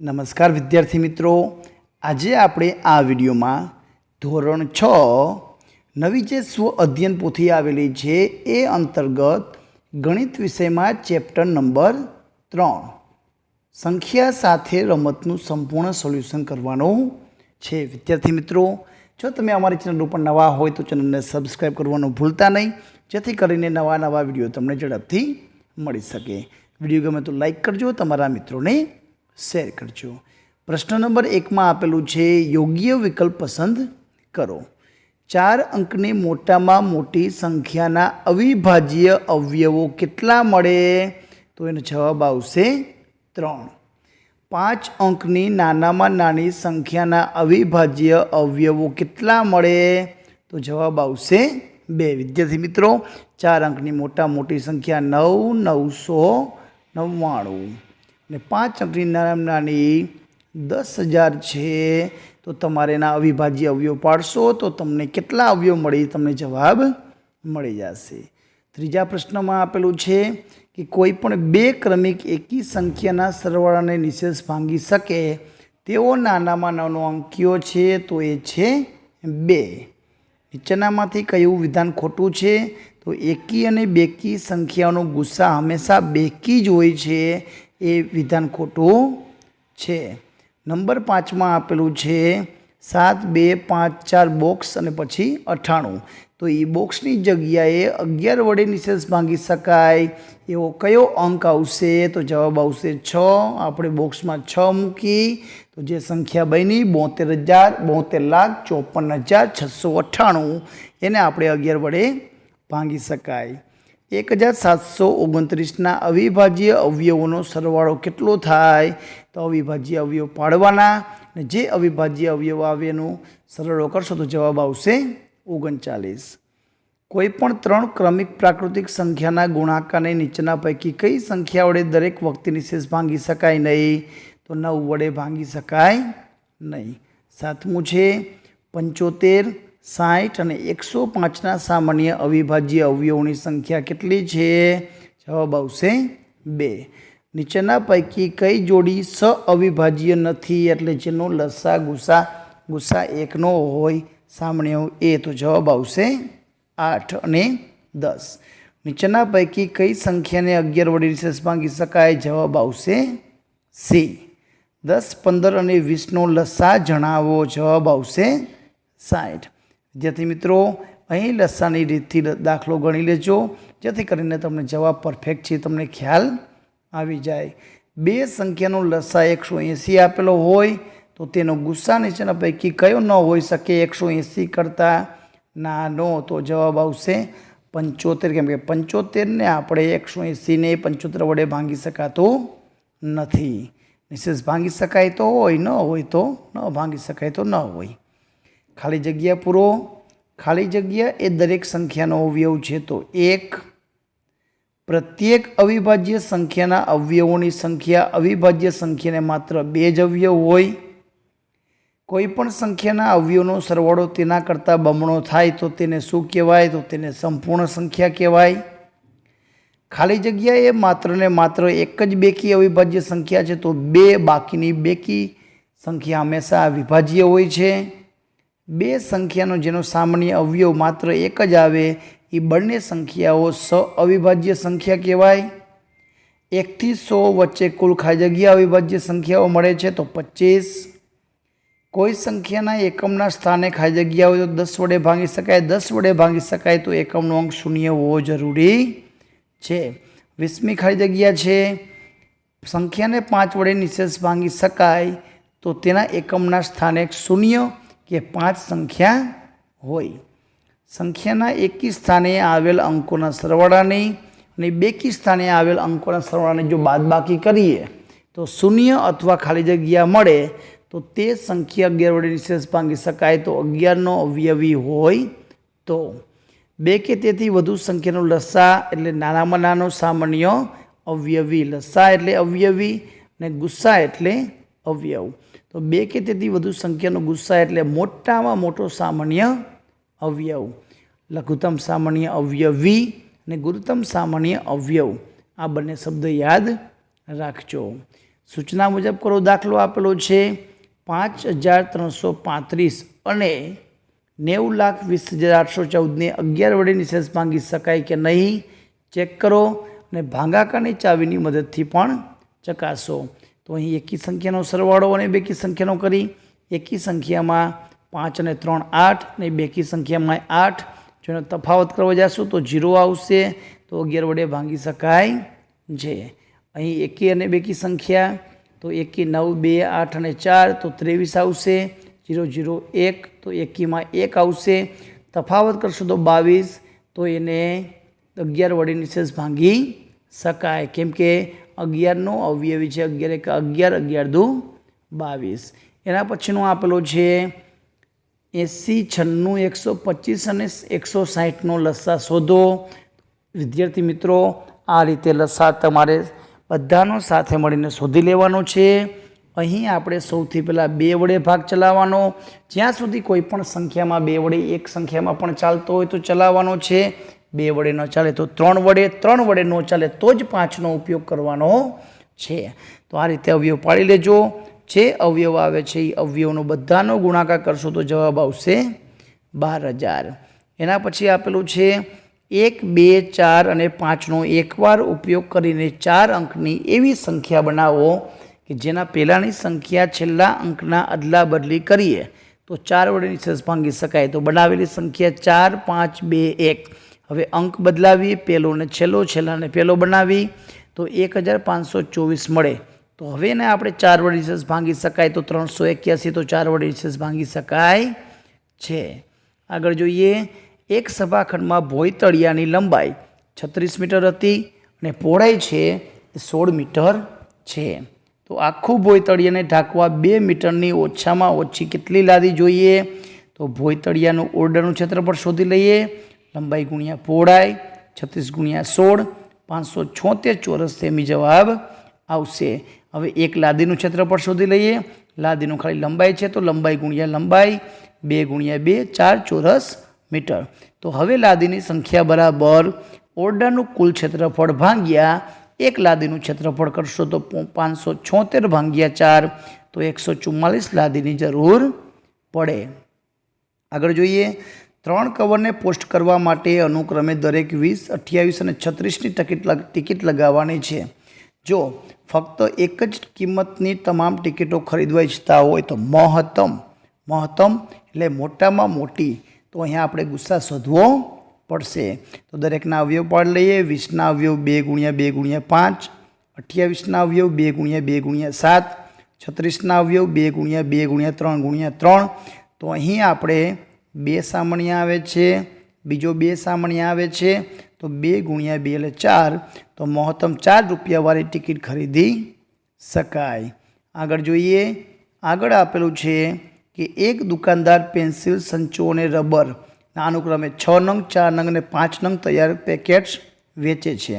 નમસ્કાર વિદ્યાર્થી મિત્રો. આજે આપણે આ વિડીયોમાં ધોરણ છ નવી જે સ્વ અધ્યયન પોથી આવેલી છે એ અંતર્ગત ગણિત વિષયમાં ચેપ્ટર નંબર ત્રણ. સંખ્યા સાથે રમતનું સંપૂર્ણ સોલ્યુશન કરવાનું છે. વિદ્યાર્થી મિત્રો, જો તમે અમારી ચેનલ ઉપર નવા હોય તો ચેનલને સબસ્ક્રાઈબ કરવાનું ભૂલતા નહીં. જેથી કરીને નવા નવા વીડિયો તમને ઝડપથી મળી શકે. વીડિયો ગમે તો લાઈક કરજો, તમારા મિત્રોને શેર કરજો. પ્રશ્ન નંબર એકમાં આપેલું છે, યોગ્ય વિકલ્પ પસંદ કરો. ચાર અંકની મોટામાં મોટી સંખ્યાના અવિભાજ્ય અવયવો કેટલા મળે? તો એનો જવાબ આવશે ત્રણ. પાંચ અંકની નાનામાં નાની સંખ્યાના અવિભાજ્ય અવયવો કેટલા મળે? તો જવાબ આવશે બે. વિદ્યાર્થી મિત્રો, ચાર અંકની મોટા મોટી સંખ્યા નવ, નવસો નવ્વાણું. ને પાંચ અંકની નાની દસ હજાર છે, તો તમારે એના અવિભાજ્ય અવયવ પાડશો, તો તમને કેટલા અવયવ મળી તમને જવાબ મળી જશે. ત્રીજા પ્રશ્નમાં આપેલું છે કે કોઈ પણ બે ક્રમિક એકી સંખ્યાના સરવાળાને નિશેષ ભાંગી શકે, તેઓ નાનામાં નાનો અંક છે, તો એ છે બે. નીચેનામાંથી કયું વિધાન ખોટું છે, તો એકી અને બેકી સંખ્યાઓનો ગુસ્સા હંમેશા બેકી જ હોય છે એ વિધાન ખોટું છે. નંબર પાંચમાં આપેલું છે, સાત, બે, પાંચ, ચાર, બોક્સ અને પછી અઠ્ઠાણું તો એ બોક્સની જગ્યાએ અગિયાર વડે નિશેષ ભાંગી શકાય. એવો કયો અંક આવશે? તો જવાબ આવશે છ. આપણે બોક્સમાં છ મૂકી. તો જે સંખ્યા બની બોતેર હજાર, બોતેર લાખ, ચોપન હજાર, છસો અઠ્ઠાણું એને આપણે અગિયાર વડે ભાંગી શકાય. એક હજાર સાતસો ઓગણત્રીસના અવિભાજ્ય અવયવોનો સરવાળો કેટલો થાય? તો અવિભાજ્ય અવયવ પાડવાના અને જે અવિભાજ્ય અવયવ આવે એનો સરવાળો કરશો તો જવાબ આવશે ઓગણચાલીસ. કોઈ પણ ત્રણ ક્રમિક પ્રાકૃતિક સંખ્યાના ગુણાકારને નીચેના પૈકી કઈ સંખ્યા વડે દરેક વખતે નિશેષ ભાંગી શકાય નહીં? તો નવ વડે ભાંગી શકાય નહીં. સાતમું છે પંચોતેર સાઠ અને એકસો પાંચના સામાન્ય અવિભાજ્ય અવયવોની સંખ્યા કેટલી છે? જવાબ આવશે બે. નીચેના પૈકી કઈ જોડી સ અવિભાજ્ય નથી એટલે જેનો લસા ગુસા ગુસા એકનો હોય સામાન્ય એ, તો જવાબ આવશે આઠ અને દસ. નીચેના પૈકી કઈ સંખ્યાને અગિયાર વડે નિશેષ ભાંગી શકાય? જવાબ આવશે સી. દસ, પંદર અને વીસનો લસા જણાવો. જવાબ આવશે સાઠ. વિદ્યાર્થી મિત્રો, અહીં લસાની રીતથી દાખલો ગણી લેજો, જેથી કરીને તમને જવાબ પરફેક્ટ છે, તમને ખ્યાલ આવી જાય. બે સંખ્યાનો લસા એકસો એંસી આપેલો હોય, તો તેનો ગુસ્સા નીચેના પૈકી કયો ન હોઈ શકે એકસો એંસી કરતાં નાનો? તો જવાબ આવશે પંચોતેર, કેમ કે પંચોતેરને આપણે એકસો એંસીને પંચોતેર વડે ભાંગી શકાતું નથી. નિશેષ ભાંગી શકાય તો હોય, ન હોય તો, ન ભાંગી શકાય તો ન હોય. ખાલી જગ્યા પૂરો, ખાલી જગ્યા એ દરેક સંખ્યાનો અવયવ છે. તો એક, પ્રત્યેક અવિભાજ્ય સંખ્યાના અવયવોની સંખ્યા, અવિભાજ્ય સંખ્યાને માત્ર બે જ અવયવ હોય. કોઈ પણ સંખ્યાના અવયવનો સરવાળો તેના કરતાં બમણો થાય તો તેને શું કહેવાય? તો તેને સંપૂર્ણ સંખ્યા કહેવાય. ખાલી જગ્યા એ માત્ર ને માત્ર એક જ બેકી અવિભાજ્ય સંખ્યા છે. તો બે બાકીની બેકી સંખ્યા હંમેશા વિભાજ્ય હોય છે. બે સંખ્યાનો જેનો સામાન્ય અવયવ માત્ર એક જ આવે એ બંને સંખ્યાઓ સ અવિભાજ્ય સંખ્યા કહેવાય. એકથી સો વચ્ચે કુલ ખાલી જગ્યા અવિભાજ્ય સંખ્યાઓ મળે છે તો પચીસ. કોઈ સંખ્યાના એકમના સ્થાને ખાલી જગ્યા હોય તો દસ વડે ભાંગી શકાય, દસ વડે ભાંગી શકાય તો એકમનો અંક શૂન્ય હોવો જરૂરી છે. વીસમી ખાલી જગ્યા છે, સંખ્યાને પાંચ વડે નિશેષ ભાંગી શકાય તો તેના એકમના સ્થાને શૂન્ય કે પાંચ સંખ્યા હોય. સંખ્યાના એકી સ્થાને આવેલ અંકોના સરવાળાની અને બેકી સ્થાને આવેલ અંકોના સરવાળાને જો બાદબાકી કરીએ, તો શૂન્ય અથવા ખાલી જગ્યા મળે, તો તે સંખ્યા અગિયાર વડે નિશેષ ભાંગી શકાય. તો અગિયારનો અવયવી હોય તો. બે કે તેથી વધુ સંખ્યાનો લસા એટલે નાનામાં નાનો, સામાન્ય અવયવી. લસા એટલે અવયવી ને ગુસ્સા એટલે અવયવ. તો બે કે તેથી વધુ સંખ્યાનો ગુસ્સા એટલે મોટામાં મોટો સામાન્ય અવયવ. લઘુત્તમ સામાન્ય અવયવી અને ગુરુત્તમ સામાન્ય અવયવ. આ બંને શબ્દ યાદ રાખજો. સૂચના મુજબ કરો, દાખલો આપેલો છે પાંચ હજાર ત્રણસો પાંત્રીસ અને નેવું લાખ વીસ હજાર આઠસો ચૌદને અગિયાર વડે નિશેષ ભાંગી શકાય કે નહીં? ચેક કરો અને ભાંગાકાની ચાવીની મદદથી પણ ચકાસો. તો અહીં એકી સંખ્યાનો સરવાળો અને બેકી સંખ્યાનો કરી. એકી સંખ્યામાં પાંચ અને ત્રણ આઠ અને બેકી સંખ્યામાં આઠ. જો એનો તફાવત કરવા જશું તો જીરો આવશે તો અગિયાર વડે ભાંગી શકાય છે. અહીં એકી અને બેકી સંખ્યા તો એકી નવ, બે, આઠ અને ચાર તો ત્રેવીસ આવશે. જીરો જીરો, એક તો એકીમાં એક આવશે. તફાવત કરશો તો બાવીસ તો એને અગિયાર વડે નિશેષ ભાંગી શકાય. કેમ કે અગિયારનો અવયવી છે, અગિયાર એક, અગિયાર અગિયાર દુ બાવીસ. એના પછીનો આપેલો છે એંસી, છન્નું, એકસો પચીસ અને એકસો સાહીઠનો લસ્સા શોધો. વિદ્યાર્થી મિત્રો, આ રીતે લસ્સા તમારે બધાનો સાથે મળીને શોધી લેવાનો છે. અહીં આપણે સૌથી પહેલાં બે વડે ભાગ ચલાવવાનો. જ્યાં સુધી કોઈ પણ સંખ્યામાં બે વડે એક સંખ્યામાં પણ ચાલતો હોય તો ચલાવવાનો છે. બે વડે ન ચાલે તો ત્રણ વડે ત્રણ વડે ન ચાલે તો જ પાંચનો ઉપયોગ કરવાનો છે. તો આ રીતે અવયવ પાડી લેજો. જે અવયવ આવે છે, એ અવયવનો બધાનો ગુણાકાર કરશો તો જવાબ આવશે બાર હજાર. એના પછી આપેલું છે, એક, બે, ચાર અને પાંચનો એકવાર ઉપયોગ કરીને ચાર અંકની એવી સંખ્યા બનાવો કે જેના પહેલાંની સંખ્યા છેલ્લા અંકના અદલા બદલી કરીએ. તો ચાર વડેની નિશેષ ભાંગી શકાય. તો બનાવેલી સંખ્યા ચાર, પાંચ, બે, એક. હવે અંક બદલાવી પહેલો ને છેલ્લો છેલ્લાને પહેલો બનાવી, તો એક હજાર પાંચસો ચોવીસ મળે. તો હવે ને આપણે ચાર વડે નિશેષ ભાંગી શકાય તો ત્રણસો એક્યાસી તો ચાર વડે નિશેષ ભાંગી શકાય છે. આગળ જોઈએ, એક સભાખંડમાં ભોયતળિયાની લંબાઈ છત્રીસ મીટર હતી અને પહોળાઈ છે સોળ મીટર છે. તો આખું ભોયતળિયાને ઢાંકવા બે મીટરની ઓછામાં ઓછી કેટલી લાદી જોઈએ? તો ભોયતળિયાનું ઓરડાનું ક્ષેત્રફળ શોધી લઈએ. લંબાઈ ગુણ્યા પહોળાઈ, છત્રીસ ગુણ્યા સોળ, પાંચસો છોતેર ચોરસ સેમી જવાબ આવશે. હવે એક લાદીનું ક્ષેત્રફળ શોધી લઈએ. લાદીનું ખાલી લંબાઈ છે તો લંબાઈ ગુણ્યા લંબાઈ, બે ગુણ્યા બે, ચાર ચોરસ મીટર. તો હવે લાદીની સંખ્યા બરાબર ઓરડાનું કુલ ક્ષેત્રફળ ભાંગ્યા એક લાદીનું ક્ષેત્રફળ કરશો તો પાંચસો છોતેર ભાંગ્યા ચાર, તો એકસો ચુમ્માલીસ લાદીની જરૂર પડે. આગળ જોઈએ. ત્રણ કવરને પોસ્ટ કરવા માટે અનુક્રમે દરેક વીસ, અઠ્યાવીસ અને છત્રીસની ટિકિટ ટિકિટ લગાવવાની છે. જો ફક્ત એક જ કિંમતની તમામ ટિકિટો ખરીદવા ઈચ્છતા હોય તો મહત્તમ મહત્તમ એટલે મોટામાં મોટી, તો અહીંયા આપણે ગુસ્સા શોધવો પડશે. તો દરેકના અવયવ પાડ લઈએ. વીસના અવયવ બે ગુણ્યા બે ગુણ્યા પાંચ, અઠ્યાવીસના અવયવ બે ગુણ્યા બે ગુણ્યા સાત, છત્રીસના અવયવ બે ગુણ્યા બે ગુણ્યા ત્રણ ગુણ્યા ત્રણ. તો અહીં આપણે બે સામણિયા આવે છે, બીજો બે સામણિયા આવે છે, તો બે ગુણ્યા બે એટલે ચાર, તો મહત્તમ ચાર રૂપિયાવાળી ટિકિટ ખરીદી શકાય. આગળ જોઈએ, આગળ આપેલું છે કે એક દુકાનદાર પેન્સિલ, સંચો અને રબર અનુક્રમે છ નંગ, ચાર નંગ અને પાંચ નંગ તૈયાર પેકેટ્સ વેચે છે.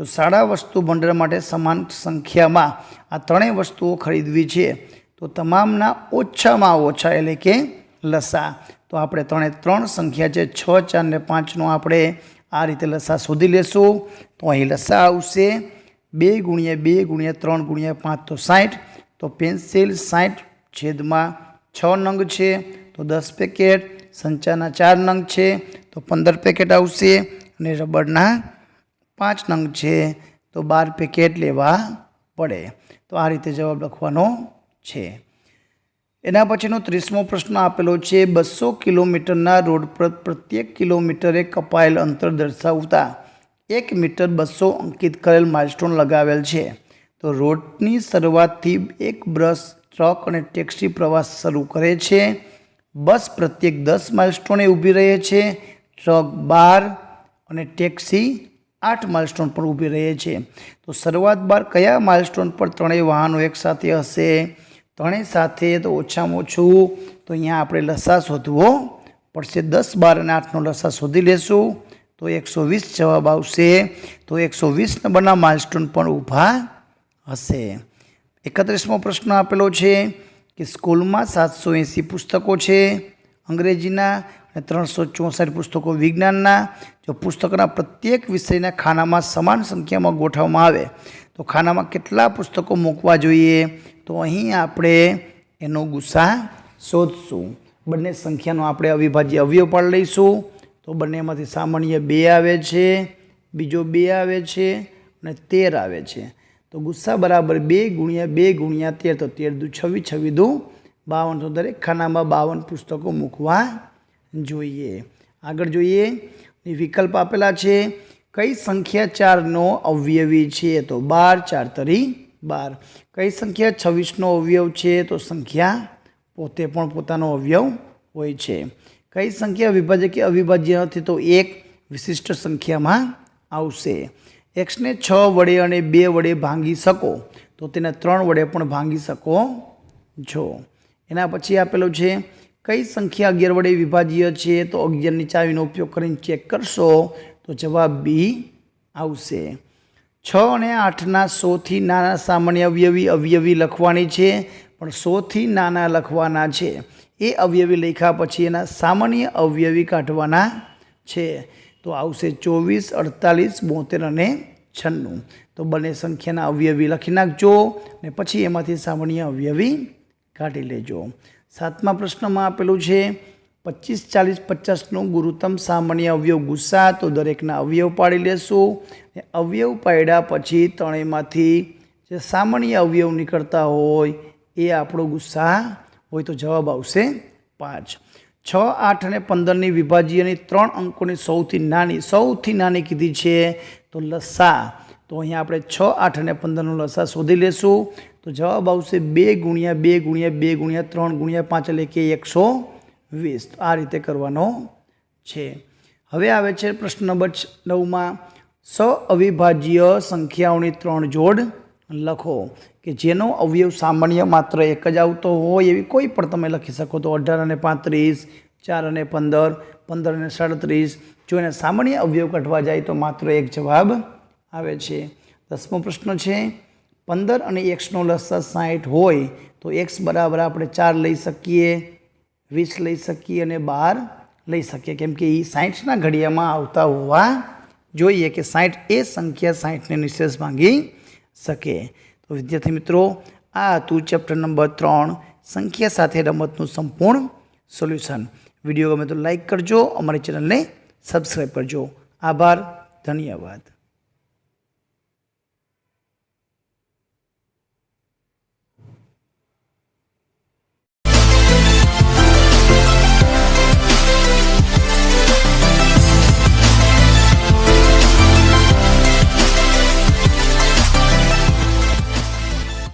જો સાડા વસ્તુ ભંડાર માટે સમાન સંખ્યામાં આ ત્રણેય વસ્તુઓ ખરીદવી છે, તો તમામના ઓછામાં ઓછા એટલે કે લસા. તો આપણે ત્રણે ત્રણ સંખ્યા છે, છ, ચાર ને પાંચનો આપણે આ રીતે લસા શોધી લેશું. તો અહીં લસા આવશે બે ગુણ્યા બે ગુણ્યા ત્રણ ગુણ્યા પાંચ, તો સાઠ તો પેન્સિલ સાઠ છેદમાં છ નંગ છે, તો દસ પેકેટ. સંચાના ચાર નંગ છે, તો પંદર પેકેટ આવશે. અને રબરના પાંચ નંગ છે, તો બાર પેકેટ લેવા પડે. તો આ રીતે જવાબ લખવાનો છે. એના પછીનો ત્રીસમો પ્રશ્ન આપેલો છે, બસો કિલોમીટરના રોડ પર પ્રત્યેક કિલોમીટરે કપાયેલ અંતર દર્શાવતા એક મીટર બસો અંકિત કરેલ માઇલસ્ટોન લગાવેલ છે. તો રોડની શરૂઆતથી એક બ્રશ ટ્રક અને ટેક્સી પ્રવાસ શરૂ કરે છે. બસ પ્રત્યેક દસ માઇલસ્ટોને ઊભી રહે છે. ટ્રક બાર અને ટેક્સી આઠ માઇલસ્ટોન પર ઊભી રહે છે. તો શરૂઆત બાર કયા માઇલસ્ટોન પર ત્રણેય વાહનો એકસાથે હશે? ત્રણેય સાથે તો ઓછામાં ઓછું તો અહીંયા આપણે લસા શોધવો પડશે. દસ, બાર અને આઠનો લસા શોધી લેશું. તો એકસો વીસ જવાબ આવશે. તો એકસો વીસ નંબરના માઇલસ્ટોન પણ ઊભા હશે. એકત્રીસમો પ્રશ્ન આપેલો છે કે સ્કૂલમાં સાતસો એંસી પુસ્તકો છે અંગ્રેજીના અને ત્રણસો ચોસઠ પુસ્તકો વિજ્ઞાનના. જો પુસ્તકના પ્રત્યેક વિષયના ખાનામાં સમાન સંખ્યામાં ગોઠવવામાં આવે તો ખાનામાં કેટલા પુસ્તકો મૂકવા જોઈએ? તો અહીં આપણે એનો ગુસ્સા શોધશું. બંને સંખ્યાનો આપણે અવિભાજ્ય અવયવ પણ લઈશું. તો બંનેમાંથી સામાન્ય બે આવે છે, બીજો બે આવે છે અને તેર આવે છે. તો ગુસ્સા બરાબર બે ગુણ્યા બે ગુણ્યા તેર, તો તેર દુ છવ્વીસ છવ્વી દુ બાવન. તો દરેક ખાનામાં બાવન પુસ્તકો મૂકવા જોઈએ. આગળ જોઈએ. વિકલ્પ આપેલા છે. કઈ સંખ્યા ચારનો અવયવી છે? તો બાર, ચાર, તરી, બાર. કઈ સંખ્યા છવ્વીસનો અવયવ છે? તો સંખ્યા પોતે પણ પોતાનો અવયવ હોય છે. કઈ સંખ્યા વિભાજ્ય કે અવિભાજ્ય નથી? તો એક વિશિષ્ટ સંખ્યામાં આવશે. એક્સને છ વડે અને બે વડે ભાંગી શકો. તો તેને ત્રણ વડે પણ ભાંગી શકો છો. એના પછી આપેલું છે, કઈ સંખ્યા અગિયાર વડે વિભાજ્ય છે? તો અગિયારની ચાવીનો ઉપયોગ કરીને ચેક કરશો. તો જવાબ બી આવશે. છ અને આઠના સોથી નાના સામાન્ય અવયવી અવયવી લખવાની છે, પણ સોથી નાના લખવાના છે. એ અવયવી લખ્યા પછી એના સામાન્ય અવયવી કાઢવાના છે. તો આવશે ચોવીસ, અડતાલીસ, બોતેર અને છન્નું. તો બંને સંખ્યાના અવયવી લખી નાખજો ને પછી એમાંથી સામાન્ય અવયવી કાઢી લેજો. સાતમા પ્રશ્નમાં આપેલું છે પચીસ ચાલીસ પચાસનું ગુરુત્તમ સામાન્ય અવયવ ગુસ્સા, તો દરેકના અવયવ પાડી લેશું. અવયવ પાડ્યા પછી ત્રણેયમાંથી જે સામાન્ય અવયવ નીકળતા હોય, એ આપણો ગુસ્સા હોય તો જવાબ આવશે પાંચ. છ, આઠ અને પંદરની વિભાજ્યની ત્રણ અંકોની સૌથી નાની સૌથી નાની કીધી છે તો લસા. તો અહીંયા આપણે છ, આઠ અને પંદરનો લસા શોધી લેશું. તો જવાબ આવશે બે ગુણ્યા બે ગુણ્યા બે ગુણ્યા ત્રણ ગુણ્યા પાંચ એટલે કે એકસો વીસ તો આ રીતે કરવાનો છે. હવે આવે છે પ્રશ્ન નંબર નવમાં સ અવિભાજ્ય સંખ્યાઓની ત્રણ જોડ લખો, કે જેનો અવયવ સામાન્ય માત્ર એક જ આવતો હોય એવી કોઈ પણ તમે લખી શકો તો અઢાર અને પાંત્રીસ, ચાર અને પંદર પંદર અને સાડત્રીસ. જો એને સામાન્ય અવયવ કાઢવા જાય તો માત્ર એક જવાબ આવે છે. દસમો પ્રશ્ન છે, પંદર અને એક્સનો લસા સાઠ હોય તો એક્સ બરાબર આપણે ચાર લઈ શકીએ. વીસ લઈ શકીએ અને બાર લઈ શકીએ. કેમ કે એ સાઠના ઘડિયામાં આવતા હોવા જોઈએ કે સાઠ એ સંખ્યા સાઠને નિશેષ માંગી શકે. તો વિદ્યાર્થી મિત્રો, આ હતું ચેપ્ટર નંબર ત્રણ, સંખ્યા સાથે રમતનું સંપૂર્ણ સોલ્યુશન વીડિયો ગમે તો લાઇક કરજો, અમારી ચેનલને સબસ્ક્રાઈબ કરજો. આભાર, ધન્યવાદ.